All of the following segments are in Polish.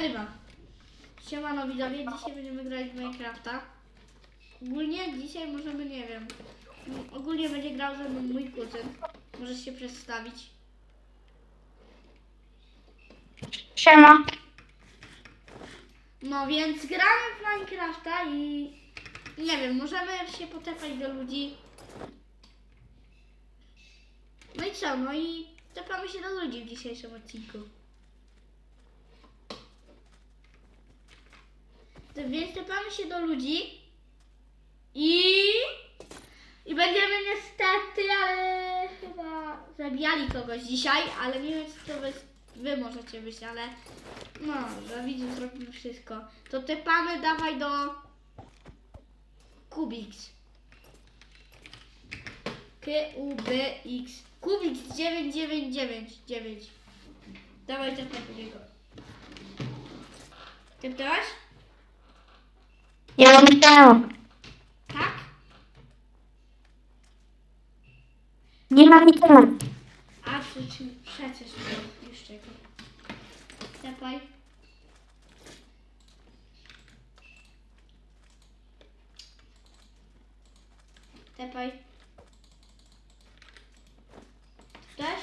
Nagrywam. Siemano widzowie, dzisiaj będziemy grać w Minecrafta. Ogólnie dzisiaj możemy, nie wiem, ogólnie będzie grał ze mną mój kuzyn. Możesz się przedstawić. Siema. No więc gramy w Minecrafta i nie wiem, możemy się potepać do ludzi. No i co, no i tepamy się do ludzi w dzisiejszym odcinku. Więc tepamy się do ludzi i i będziemy niestety, ale chyba zabijali kogoś dzisiaj, ale nie wiem czy to wy, wy możecie być, ale no, dla widzów zrobimy wszystko. To tepamy, dawaj do Kubix. K-U-B-X. Kubix 9999. Dawaj tepaj do niego. Ja mam ciało. Tak? Nie mam nikogo. A przecież, przecież to już czekaj. Tepaj. Też?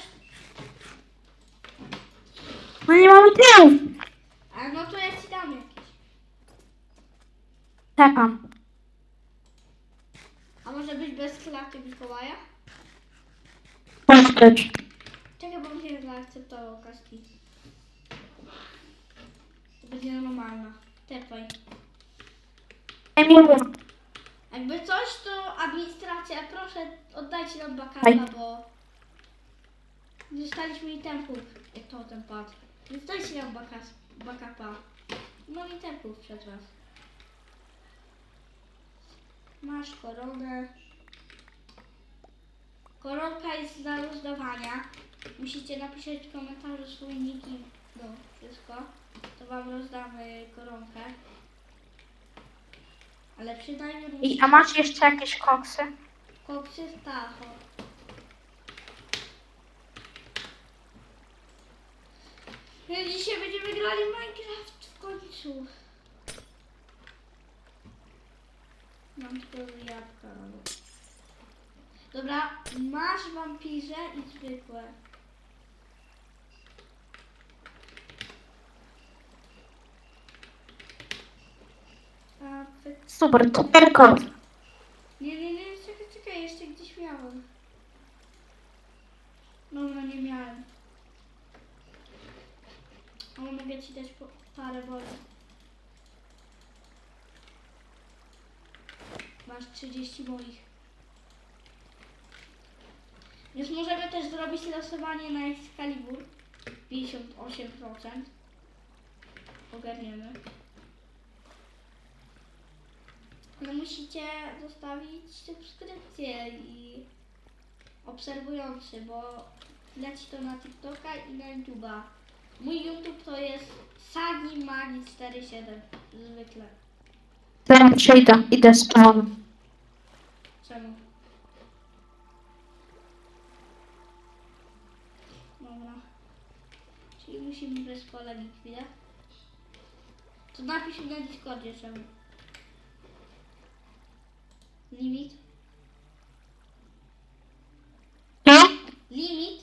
No nie mam. A no to ja ci dam jakieś. Czekam. A może być bez klaty Mikołaja? Postać. Czekaj, bo mi się zaakceptował kaski. To będzie normalna. Tepaj. Emilu. Jakby coś, to administracja, proszę oddajcie nam Aj. bakata, bo nie dostaliśmy itempów, jak to ten padł. Więc dajcie nam bakas, bakapa. Mam itempów przed was. Masz koronę. Koronka jest do rozdawania. Musicie napisać w komentarzu swój nick i no, wszystko. To wam rozdamy koronkę. Ale przynajmniej I, a masz jeszcze jakieś koksy? Koksy Stacho. No dzisiaj będziemy grali w Minecraft w końcu. Mam tylko jabłka. no. Dobra, masz wampirze i zwykłe. A, wy- Super, kot. Nie, nie, nie, czekaj, czekaj, jeszcze gdzieś miałem. No, no nie miałem. Ale mogę ci dać po, parę woli. Masz 30 moich. Więc możemy też zrobić losowanie na Excalibur. 58%. Ogarniemy. Ale musicie zostawić subskrypcję i obserwujący, bo leci to na TikToka i na YouTube'a. Mój YouTube to jest Sagi Magi 47 zwykle. Zaraz przyjdę, idę spać. Czemu? Dobra. Czyli musimy bez polegi chwilę. To napisz na Discordzie czemu. Limit? No? Limit?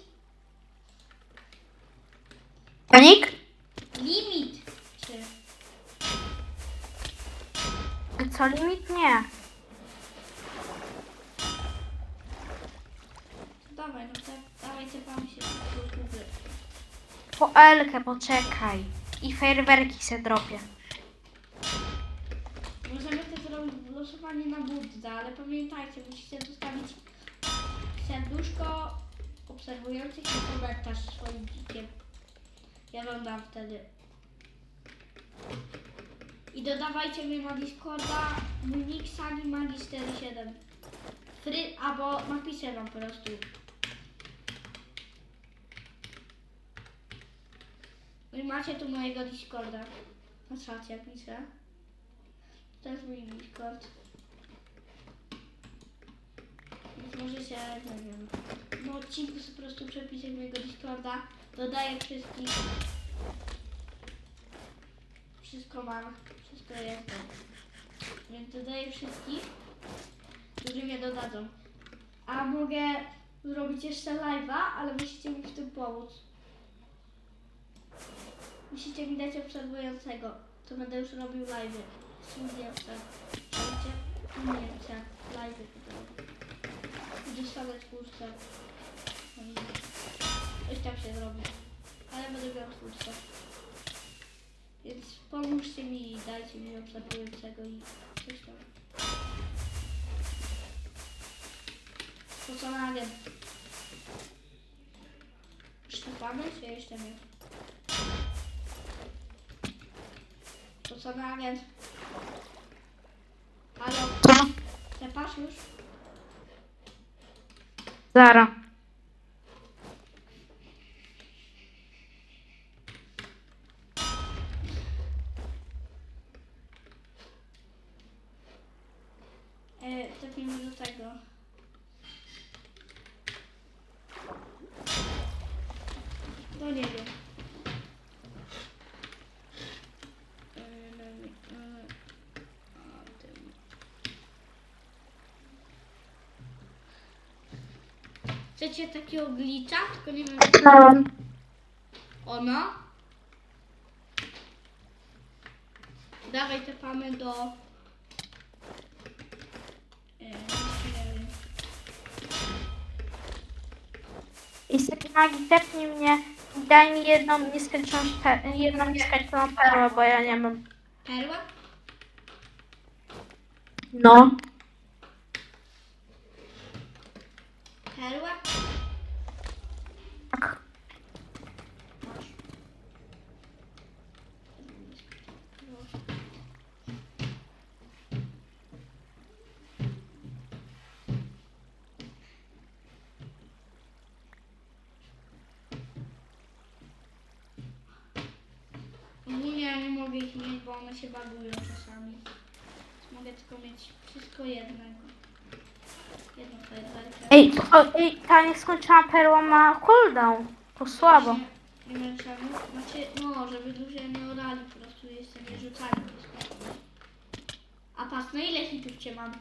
Panik? Limit! Czy? Co limit? Nie. Po Elkę poczekaj. I fajerwerki se dropię. Możemy też zrobić losowanie na Budda, ale pamiętajcie, musicie zostawić serduszko obserwujących i komentarz swoim dzikiem. Ja wam dam wtedy. I dodawajcie mnie na Discorda nick Sagi Magi 47. Fry, albo napiszę wam po prostu. I macie tu mojego Discorda. Na czacie piszę. To jest mój Discord. Więc możecie, nie wiem, na odcinku po prostu przepisać mojego Discorda. Dodaję wszystkich. Wszystko mam. Wszystko jest. Więc dodaję wszystkich, którzy mnie dodadzą. A mogę zrobić jeszcze live'a, ale musicie mi w tym pomóc. Musicie mi dać obserwującego. To będę już robił live'y. Zdjęcia. Wiecie? Zdjęcia. Live'y tutaj. Gdzie stawiać kurczę. Coś tam się zrobi. Ale będę miał twórcę. Więc pomóżcie mi i dajcie mi obserwującego i coś tam. To co na agent? Szczepamy czy jeszcze nie? To co na agent? Halo? Szczepasz już? Zara. E, Tepnijmy do tego. No nie wiem. E, no nie, e, a, tym. Chcecie takiego glicza? Tylko nie wiem. No. Ono. Dawaj tepamy do... E, wiem. I takiej magii tepnij mnie daj mi jedną nieskończoną, pe- jedną nieskończoną perłę, bo ja nie mam. Perła? No. Perła? Tak. Masz. Ogólnie ja nie mogę ich mieć, bo one się bagują czasami. Więc mogę tylko mieć wszystko jednego. Jedną fajerwerkę. Ej, o, ej, ta nieskończona perła ma cooldown. To słabo. Nie wiem czemu. Znaczy, no, żeby ludzie nie orali, po prostu jeszcze nie rzucali. A pas, no ile hitów cię mam?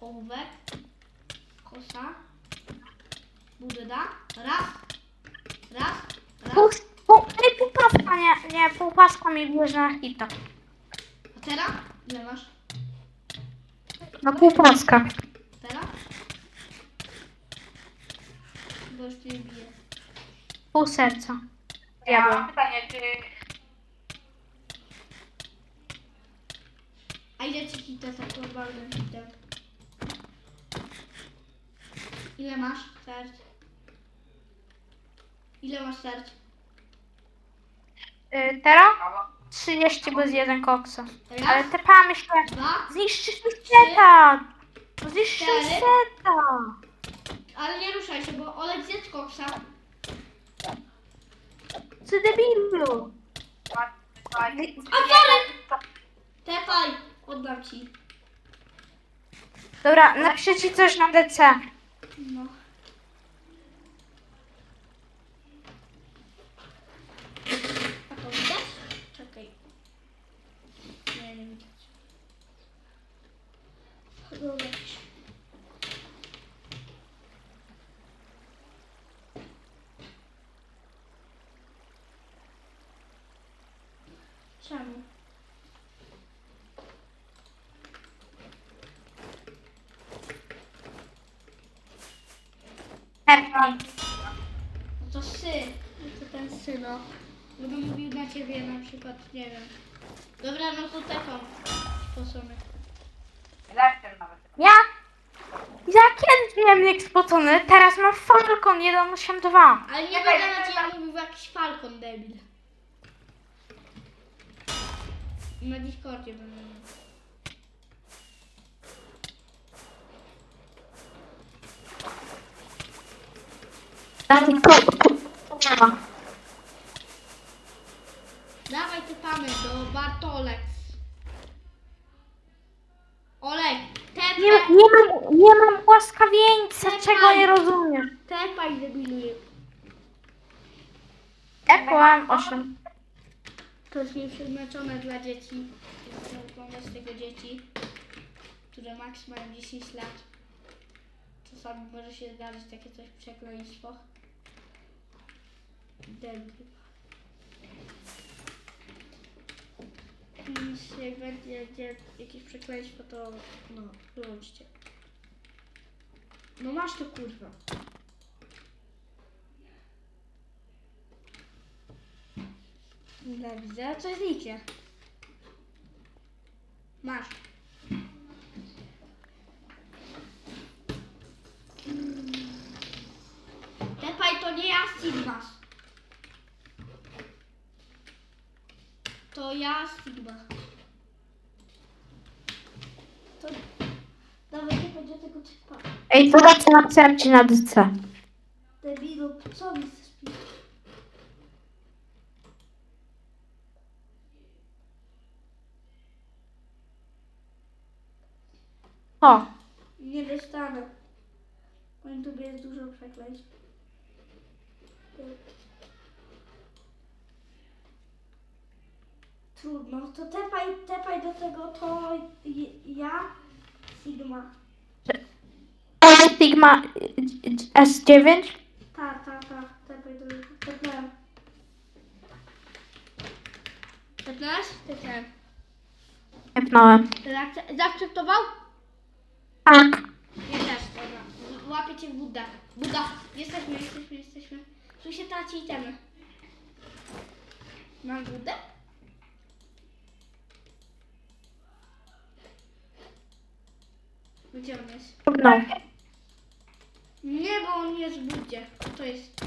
Ołówek, kosa, budyda, raz, raz, raz. ej, półpaska, nie, nie, półpaska mi bierze na hita. A teraz? Ile masz? No półpaska. Teraz? Bo już nie bije. Pół serca. Ja mam pytanie, czy A ile ci hita tak normalnym hitem? Ile masz serc? Ile masz serc? Y, teraz? Halo? 30 bez jeden koksa. Ale Raz, tepamy się. dwa, Zniszczysz mi seta! Zniszczysz mi Cztery. seta! ale nie ruszaj się, bo Olek zjedz koksa. Ty debilu! A sorry! Tepaj, oddam ci. Dobra, napiszę ci coś na DC. No. A to widać? Czekaj. Nie, nie widać. Dobra. Czemu? No to sy. No to ten syno. Gdybym mówił na ciebie na przykład, nie wiem. Dobra, no to taką sposoby. Lepszy nawet. Ja? Ja kiedyś miałem jak spocony, teraz mam Falcon 182. Ale nie Czekaj, będę na czekaj. ciebie mówił jakiś falcon debil. Na Discordzie będę mówił. Taki kurwa. Dawaj typamy do Bartolek. Olek, Nie, tepaj, nie mam, nie mam łaskawieńca, czego nie rozumiesz. tepaj debilu. Epłam 8. To jest nieprzeznaczone dla dzieci. Chcę oglądać tego dzieci, które maks mają 10 lat. Czasami może się zdarzyć takie coś przekleństwo. Dęby. Więc Jak będzie jakieś przekleństwo, to no, wyłączcie. No masz to kurwa. Źle widzę, a coś licie. Masz. To... Dawaj, nie będzie tego typa. Ej, co napisałem ci na dyce. Debilu, co mi chcesz pisać? O, Nie dostanę. Na YouTube jest dużo przekleństw. Trudno. To tepaj, tepaj do tego to j- ja Sigma. Sigma S9. Ta, ta, ta. Tepaj do tego. Tepnąłem. Tepnąłeś? Tepnąłem. Jepnąłem. Zaakce- Zaakceptował? Tak. Ja też, dobra. Łapię cię w Buddha. Buddha, jesteśmy, jesteśmy, jesteśmy. Tu się traci itemy. Mam Buddę? Gdzie on jest? Jepnął. Nie, bo on jest w Buddzie. To jest...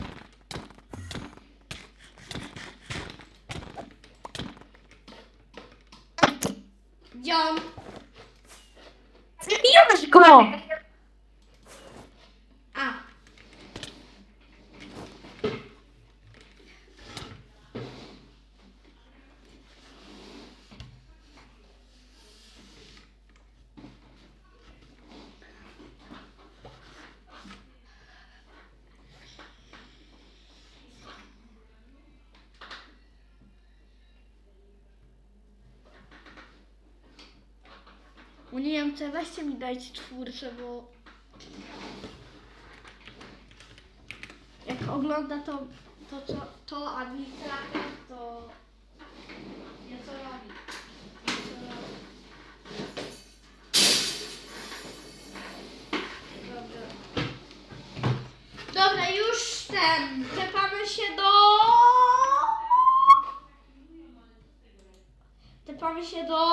Gdzie on? Zabiłeś go! A. Nie wiem, co weźcie mi dajcie twórcze, bo jak ogląda to, to, to, to administrator, to wie co robi. Wie, co robi. Dobra. Dobra, już ten. Tepamy się do. Tepamy się do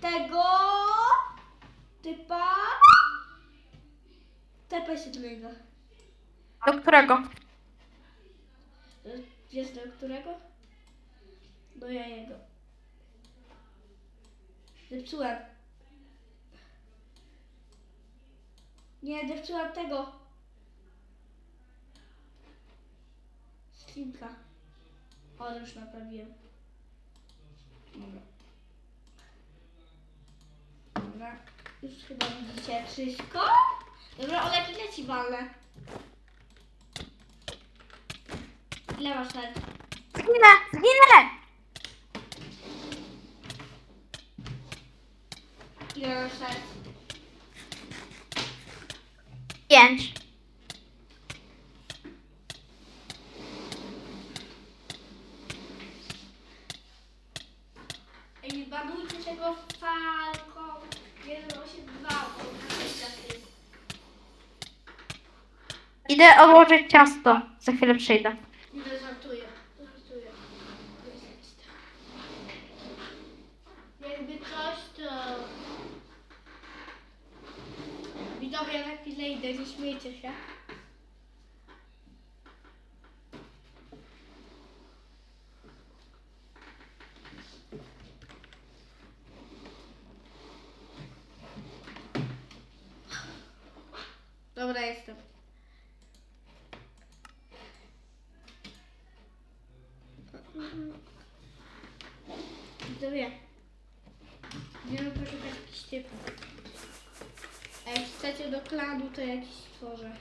tego typa. Tepaj się do niego. Do którego? Wiesz do którego? Do jajego. Zepsułem. Nie, zepsułem tego. Skrzynka. O, już naprawiłem. Dobra. Dobra. Już chyba widzicie wszystko. Dobra, Olek, ile ci walę? Ile masz lat? Zginę! Zginę! Ile masz lat? Pięć. Ej, nie banujcie tego falko 182, bo to jest Idę odłożyć ciasto. Za chwilę przyjdę. Nie żartuję. Jakby coś to... Na chwilę idę, nie śmiejcie się. ciepło. A jak chcecie do kladu, to jakiś stworzę.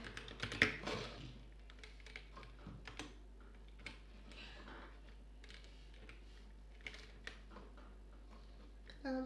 Klad.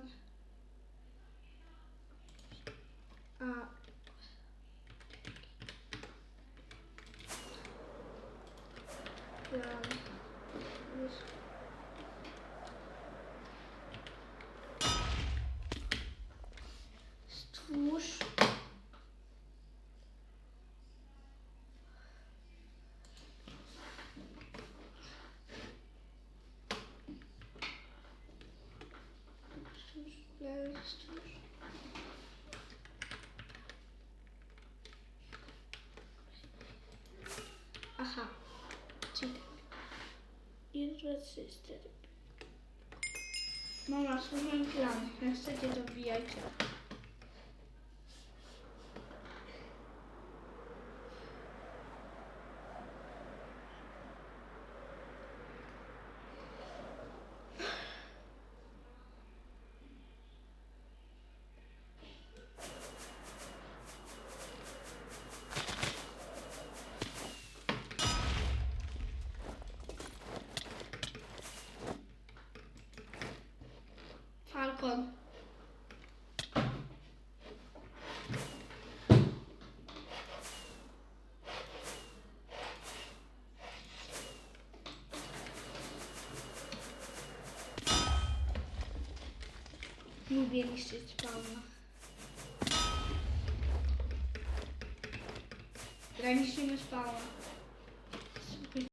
Mama, słuchaj plan. Jak chcecie, to wbijajcie. вирішить, певно. Раніше не спала.